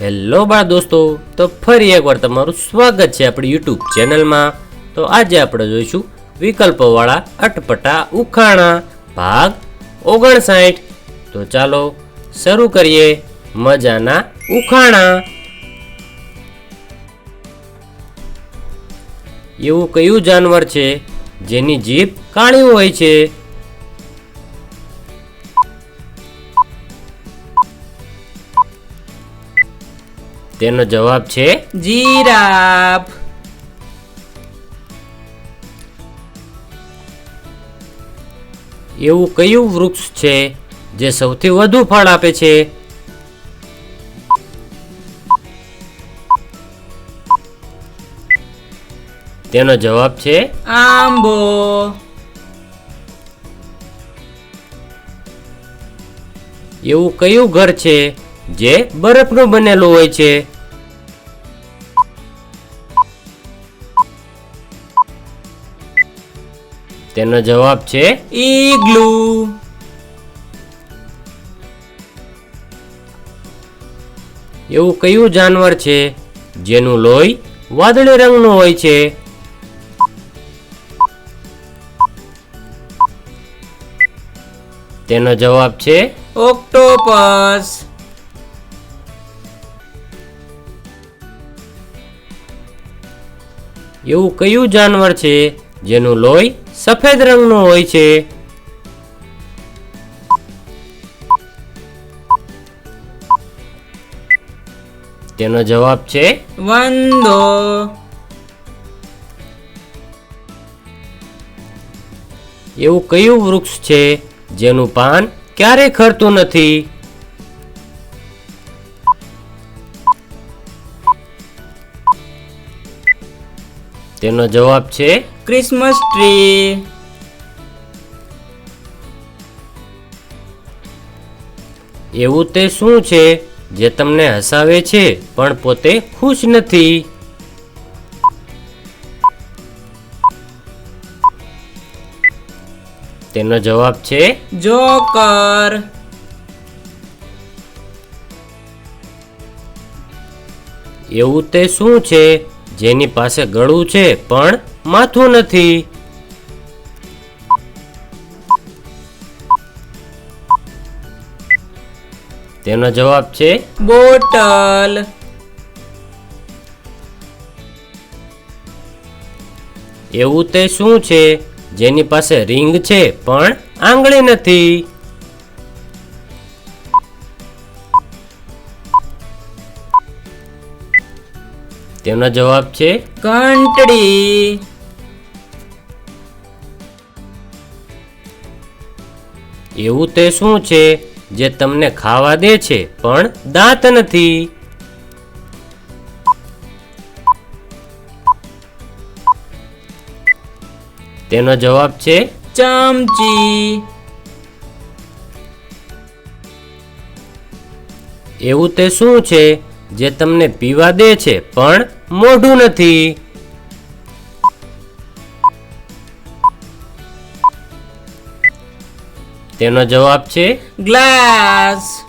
Hello બાળ દોસ્તો, તો ફરી એકવાર તમારું સ્વાગત છે આપણી યુટ્યુબ ચેનલમાં. તો આજે આપણે જોઈશું વિકલ્પોવાળા અટપટા ઉખાણા, ભાગ ઓગણસાઠ. તો ચાલો શરૂ કરીએ મજાના ઉખાણા. એવું કયું જાનવર છે? જેની જીભ કાળી હોય છે? તેનો જવાબ છે જીરાફ. એવું કયું વૃક્ષ છે જે સૌથી વધુ ફળ આપે છે? તેનો જવાબ છે આંબો. એવું કયું ઘર છે જે બરફનું બનેલું હોય છે. તેનો જવાબ છે ઈગ્લુ. એવું કયું જાનવર છે જેનું લોહી વાદળી રંગનું હોય છે? તેનો જવાબ છે ઓક્ટોપસ. એવું કયું જાનવર છે જેનું લોહી સફેદ રંગનું હોય છે? તેનો જવાબ છે વંદો. એવું કયું વૃક્ષ છે જેનું પાન ક્યારેય ખરતું નથી? તેનો જવાબ છે ક્રિસમસ ટ્રી. એવું તે શું છે જે તમને હસાવે છે પણ પોતે ખુશ નથી? તેનો જવાબ છે જોકર. એવું તે શું છે જેની પાસે ગળું છે, પણ માથું નથી. તેનો જવાબ છે, બોટલ. એવું તે શું છે? જેની પાસે રિંગ છે, પણ આંગળી નથી. તેનો જવાબ છે કંટડી એવું તે શું છે જે તમને ખાવા દે છે, પણ દાંત નથી? તેનો જવાબ છે ચામચી. એવું તે શું છે જે તમને પીવા દે છે, પણ મોઢું નથી. તેનો જવાબ છે ગ્લાસ.